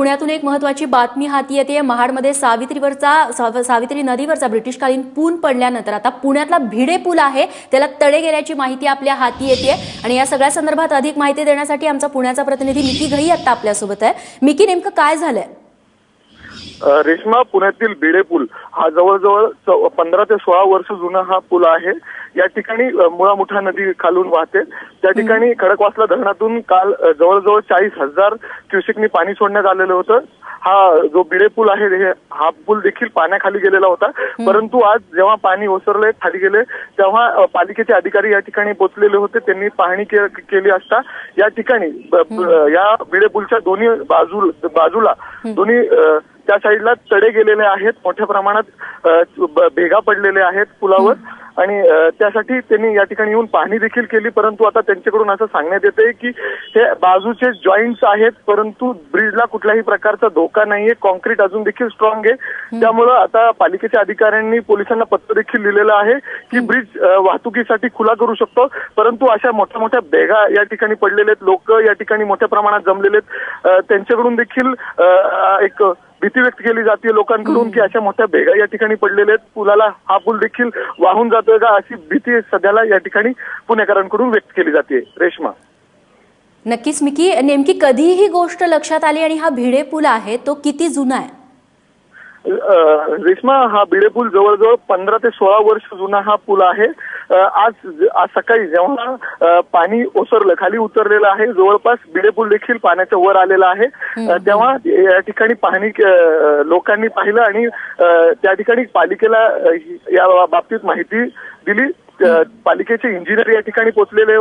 पुण्यातून एक महत्वाची बातमी हाती येते. महाडमध्ये सावित्रीवरचा साव- सावित्री नदीवरचा ब्रिटिशकालीन पूल पडल्यानंतर आता पुण्यातला भिडे पूल आहे. त्याला तडे गेल्याची माहिती आपल्या हाती येते. आणि या सगळ्या संदर्भात अधिक माहिती देण्यासाठी आमचा पुण्याचा प्रतिनिधी मिकी घई आता आपल्यासोबत आहे. मिकी नेमकं काय झालंय? रेश्मा पुण्यातील भिडे पूल हा जवळजवळ पंधरा ते सोळा वर्ष जुना हा पूल आहे. या ठिकाणी अ, मुळा मुठा नदी खालून वाहते. त्या ठिकाणी खडकवासला धरणातून काल जवळजवळ चाळीस हजार क्युसेकनी पाणी सोडण्यात आलेलं होतं. हा जो भिडे पूल आहे हे- हा पूल देखील पाण्याखाली गेलेला होता. परंतु आज जेव्हा पाणी ओसरले खाली गेले तेव्हा पालिकेचे अधिकारी या ठिकाणी पोहोचलेले होते. त्यांनी पाहणी केली असता या ठिकाणी या भिडे पूलच्या दोन्ही बाजू बाजूला दोन्ही त्या साईडला तडे गेलेले आहेत. मोठ्या प्रमाणात भेगा पडलेले आहेत पुलावर. आणि त्यासाठी त्यांनी या ठिकाणी येऊन पाहणी देखील केली परंतु आता त्यांच्याकडून असं सांगण्यात येते की हे बाजूचे जॉईंट्स आहेत परंतु ब्रिजला कुठल्याही प्रकारचा धोका नाहीये. कॉन्क्रीट अजून देखील स्ट्रॉंग आहे. त्यामुळं आता पालिकेच्या अधिकाऱ्यांनी पोलिसांना पत्र देखील लिहिलेलं आहे की ब्रिज वाहतुकीसाठी खुला करू शकतो. परंतु अशा मोठ्या मोठ्या भेगा या ठिकाणी पडलेले आहेत. लोक या ठिकाणी मोठ्या प्रमाणात जमलेले आहेत. त्यांच्याकडून देखील एक भीती व्यक्त केली जाते लोकांकडून की अशा मोठ्या भेगा या ठिकाणी पडलेल्या आहेत. पुलाला हा पूल देखील वाहून जातोय का अशी भीती सध्याला या ठिकाणी पुणेकरांकडून व्यक्त केली जाते. रेश्मा. नक्कीच मिकी. नेमकी कधी ही गोष्ट लक्षात आली आणि हा भिडे पूल आहे तो किती जुना आहे? रेश्मा हा भिडे पूल जवळजवळ पंधरा ते सोळा वर्ष जुना हा पूल आहे. आज आज सकाळी जेव्हा पाणी ओसरलं खाली उतरलेलं आहे जवळपास भिडे पूल देखील पाण्याच्या वर आलेला आहे. तेव्हा या ठिकाणी पाहणी लोकांनी पाहिलं आणि त्या ठिकाणी पालिकेला या बाबतीत माहिती दिली. पालिकेचे इंजिनियर या ठिकाणी पोहोचलेले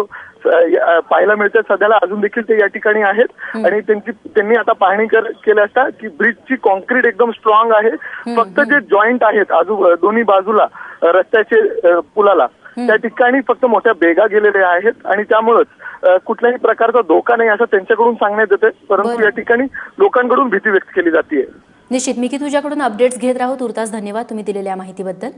पाहायला मिळतात. सध्याला अजून देखील ते या ठिकाणी आहेत. आणि त्यांची त्यांनी आता पाहणी कर- केली असता की ब्रिजची कॉन्क्रीट एकदम स्ट्रॉंग आहे. फक्त जे जॉईंट आहेत आजू दोन्ही बाजूला रस्त्याचे पुलाला त्या ठिकाणी फक्त मोठ्या भेगा गेलेल्या आहेत. आणि त्यामुळेच कुठल्याही प्रकारचा धोका नाही असं त्यांच्याकडून सांगण्यात येते परंतु. या ठिकाणी लोकांकडून भीती व्यक्त केली जाते निश्चित. मिकी तुझ्याकडून अपडेट्स घेत राहू. तुर्तास धन्यवाद तुम्ही दिलेल्या माहितीबद्दल.